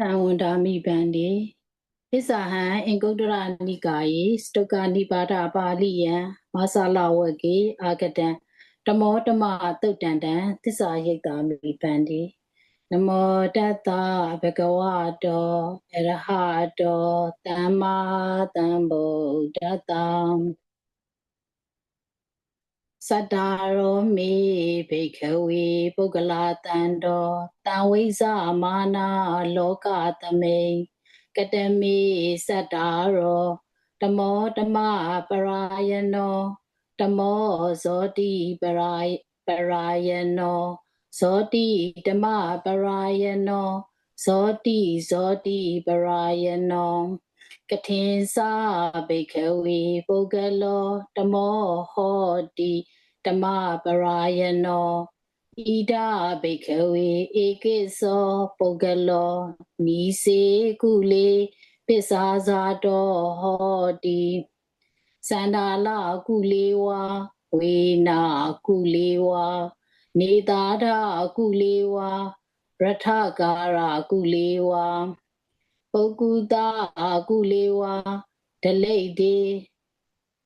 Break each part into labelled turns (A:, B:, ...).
A: ဟံဝန္တာမိဗန္တိသစ္စာဟံအင်္ဂုတ္တရနိကာယေစတုကနိပါဒပါဠိယံမာသလဝကေအာဂတံဓမ္မောဓမ္မတုတ်တန်တံသစ္စာရိတ်တာမိဗန္တိနမောတတ္တဘဂဝတောအရဟတောသမ္မာသမ္ဗုဒ္ဓတ္တံစတ္တာရောမေဘိခဝေပုဂ္ဂလာတံတောတံဝိဇာမာနာလောကသမိန်ကတမေစတ္တာရောဓမောဓမ္မပရာယနောဓမောဇောတိပရာပရာယနောဇောတိဓမ္မပရာယနောဇောတိဇောတိပရာယနော ကထင်စာဘိခဝေပုဂ္ဂလောဓမောဟောတိဓမ္မပရာယနောဣဒဘိခဝေဧကိသောပုဂ္ဂလောနိစေကုလေပစ္စာဇာတောဟောတိသန္တာလကုလေဝါဝေနာကုလေဝါနေသာဒကုလေဝါရထကာရကုလေဝါ ပုဂ္ကုတာကုလေဝါဒလိတ်တေ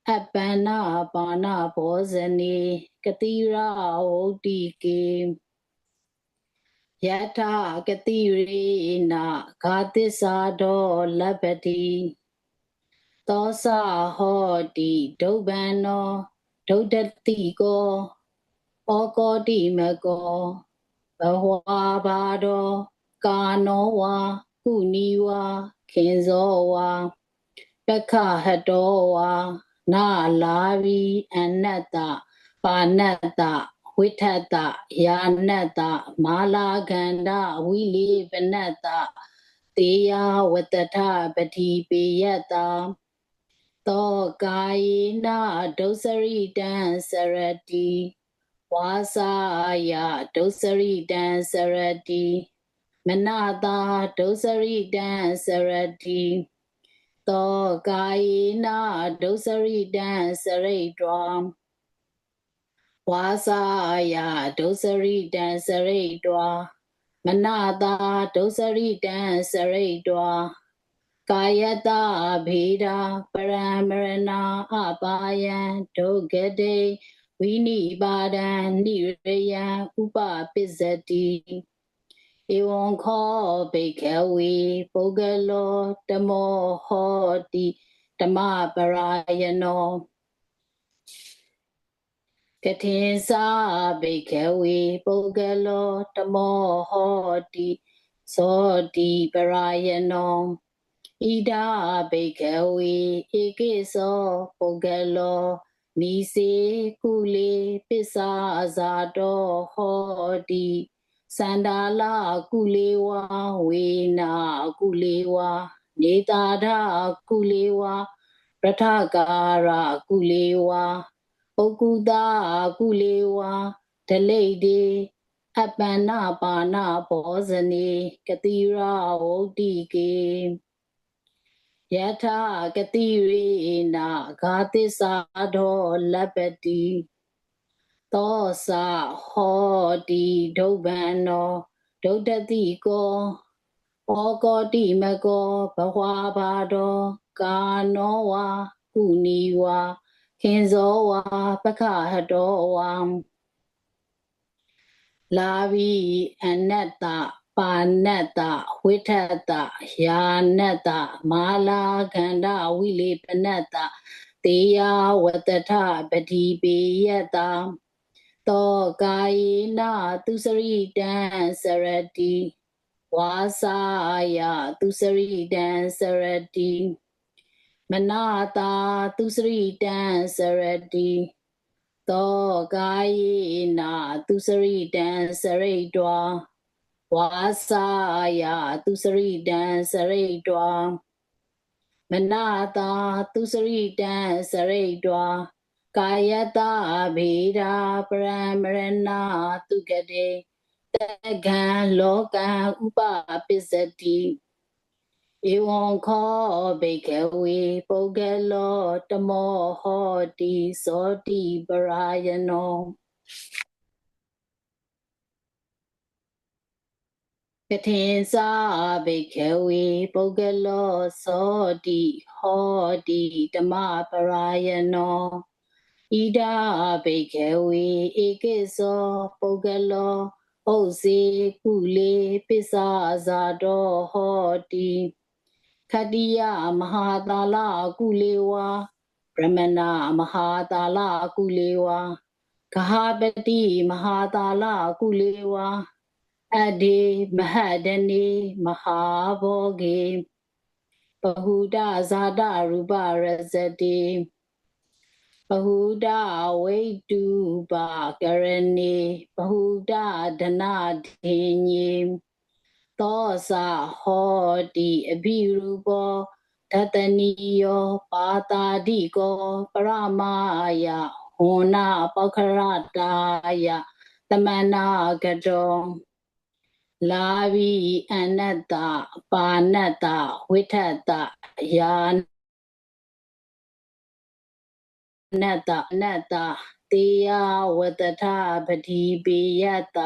A: အပန္နာပါဏဘောဇနေကတိရာဝုတ်တိကေယထာကတိရေနာဂာသစ္စာဒောလပတိသောစဟောတိဒုဗ္ဗံနောဒုဒ္ဒတိကောဩကောတိမကောဘဝဘာဒောကာနောဝါ ကုနီဝါခင်ဇောဝါပက္ခဟတောဝါနာလာဘီအနတ္တပါဏတ္တဝိထတ္တယာနတ္တမာလာခန္ဓာဝိလေပနတ္တတေယဝတ္တထပတိပေယတ္တသောကာယေနဒုစရိတံစရတိဝါစာယဒုစရိတံစရတိ မနတာဒုစရိတံစရတိသောကာယေနဒုစရိတံစရိတ်တော်ဝါစာယဒုစရိတံစရိတ်တော်မနတာဒုစရိတံစရိတ်တော်ကာယတဘေဒာပရမရဏအပါယံဒုဂတေဝိနိပါဒံနိရယံဥပပစ္စတိ ဧဝံခောဘိခဝေပုဂ္ဂလောဓမ္မောဟောတိဓမ္မပရာယနောကထေသာဘိခဝေပုဂ္ဂလောဓမ္မောဟောတိသောတိပရာယနောဣဒာဘိခဝေဧကိသောပုဂ္ဂလောနိစေကုလေပစ္စာဇာတောဟောတိ စန္ဒာလကုလေဝါဝေနာကုလေဝါနေတာဒကုလေဝါပထကာရကုလေဝါပုဂ္ကုတာကုလေဝါဒလိတ်တေအပန္နပါဏဘောဇနေကတိရာဝုတ်တိကေယထာကတိရေနာဂာတိစာဒောလပတိ သောစာဟောတိဒုဗ္ဗံနောဒုဒ္ဒတိကောဩကောတိမကောဘဝဘာဒောကာနောဝါကုနီဝါခင်ဇောဝါပခဟတောဝါလာဘီအနတ္တပါဏတ္တဝိထတ္တယာနတ္တမာလာခန္ဓာဝိလေပနတ္တတေယဝတ္တထပတိပေယတ္တ သောကာယေနသူစရိတံစရတိဝါစာယသူစရိတံစရတိမနာတာသူစရိတံစရတိသောကာယေနသူစရိတံစရိတောဝါစာယသူစရိတံစရိတောမနာတာသူစရိတံစရိတော ಕಾಯತಾ ಭೀರ ಪ್ರಮರಣಾತುಗಡೆ ತಗ ಲೋಕ ಉಪಾಪಿಸತಿ एवं खो बेकवे पोगेलो तमो होटी सोटी बरायनो कथेसा बेकवे पोगेलो सोटी होटी तमा परायनो ဣဒာဘိခဝေဧကိသောပုဂ္ဂလောဟုတ်စေကုလေပစ္စာဇာတောဟောတိခတ္တိယမဟာတာလကုလေဝါဗြဟ္မဏမဟာတာလကုလေဝါဂဟပတိမဟာတာလကုလေဝါအဒေမဟဒနေမဟာဘောဂေပဟုဒဇာတရူပရဇတိ ပဟုဒဝိတုပါကရဏေပဟုဒဒနာဒေညေသောစာဟောတိအဘိရူပောတတနိယောပါတာတိကောပရမယဟောနာပောခရတာယတမနာကတောလာဘိအနတ္တပါဏတ္တဝိထတ္တယာ နတ္တအနတ္တတေယဝတ္တထပတိပိယတ္တ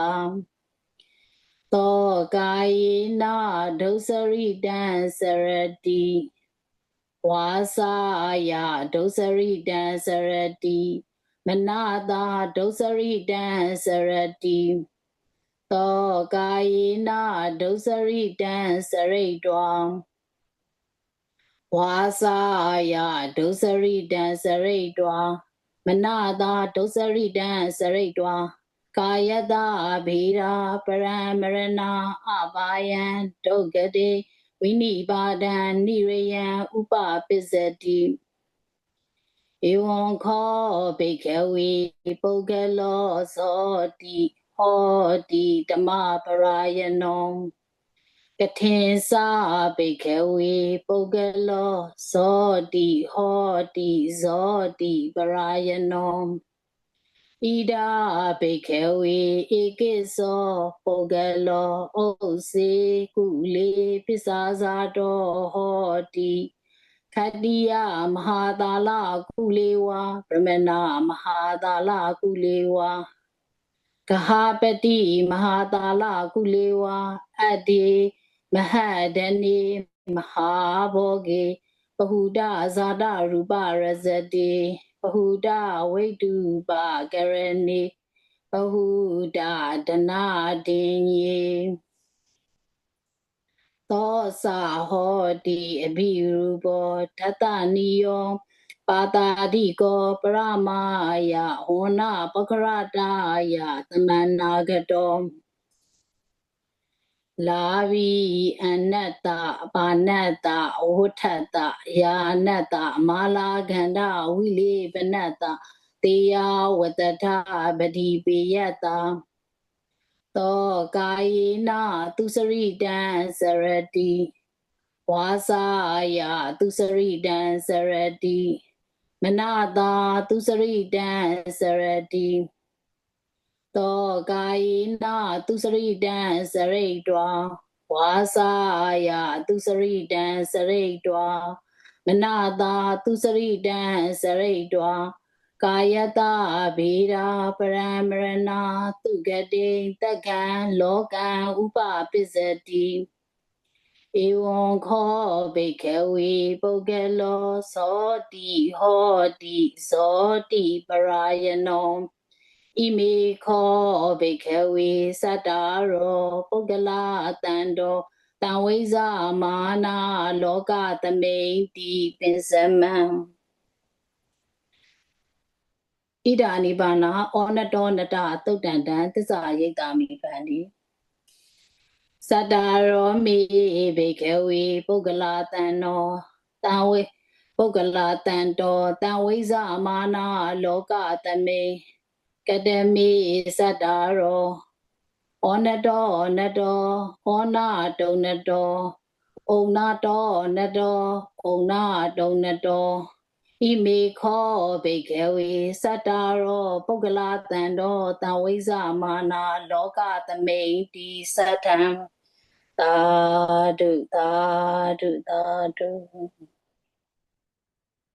A: သောကာယေနဒုစရိတံစရတိဝါစာယဒုစရိတံစရတိမနာတာဒုစရိတံစရတိသောကာယေနဒုစရိတံစရိတ်တော ဝါစာယဒုစရိတံစရိတ်တောမနာတာဒုစရိတံစရိတ်တောကာယတာဗေရာပရမရဏအပါယံဒုက္ကတိဝိနိပါဒံနိရယံဥပပစ္စတိဧဝံခောဘိကဝေပုဂ္ဂလောသောတိဟောတိဓမ္မပရာယနော ကထင်စာဘိကဝေပုဂ္ဂလောသောတိဟောတိဇောတိပရာယနောဣဒာဘိခေဝေဧကိသောပုဂ္ဂလောဩစေကုလေပစ္စာဇာတောဟောတိခတ္တိယမဟာတာလကုလေဝါဗြဟ္မဏမဟာတာလကုလေဝါကဟပတိမဟာတာလကုလေဝါအတေ မဟဒနေမဟာဘောဂေပဟုဒဇာတရူပရဇတိပဟုဒဝိတုပါကရဏေပဟုဒဒနာတင်ယေသောစာဟောတိအဘိရူပောတတနိယောပါတာတိကောပရမယဟောနာပကရတာယသမန္နာကတော လာဘိအနတ္တပါဏတ္တဝဋ္ထတ္တယာနတ္တမာလာခန္ဓဝိလေပနတ္တတေယဝတ္တထပတိပေယတ္တသောကာယေနသူစရိတံစရတိဝါစာယသူစရိတံစရတိမနာတာသူစရိတံစရတိ သောကာယေနသူစရိတံစရိတ်တောဝါစာယသူစရိတံစရိတ်တောမနာတာသူစရိတံစရိတ်တောကာယတာဗေရာပရမရဏသူကတိတက္ကံလောကံဥပပစ္စတိဧဝံခောဘိကဝေပုဂ္ဂလောသောတိဟောတိဇောတိပရာယနော ဣမေခောဘိကဝေသတ္တာရောပုဂ္ဂလာတံတောတံဝိဇာမာနာလောကသမိန်တိပင်စမံဣဒာနိဗ္ဗာနဩနတောနတသုတ်တန်တံသစ္စာရိတ်တာမိဗန္တိသတ္တာရောမိဘိကဝေပုဂ္ဂလာတံနောတံဝေပုဂ္ဂလာတံတောတံဝိဇာမာနာလောကသမိန် ကတမိသတ္တာရောဩနတောနတောဩနာတုံနတောဩနာတောနတောဩနာတုံနတောဣမေခောဘိကဝေသတ္တာရောပုဂ္ဂလာတံတောတံဝိဇမာနာလောကသမိန်တိသတ္တံသာဓုသာဓုသာဓု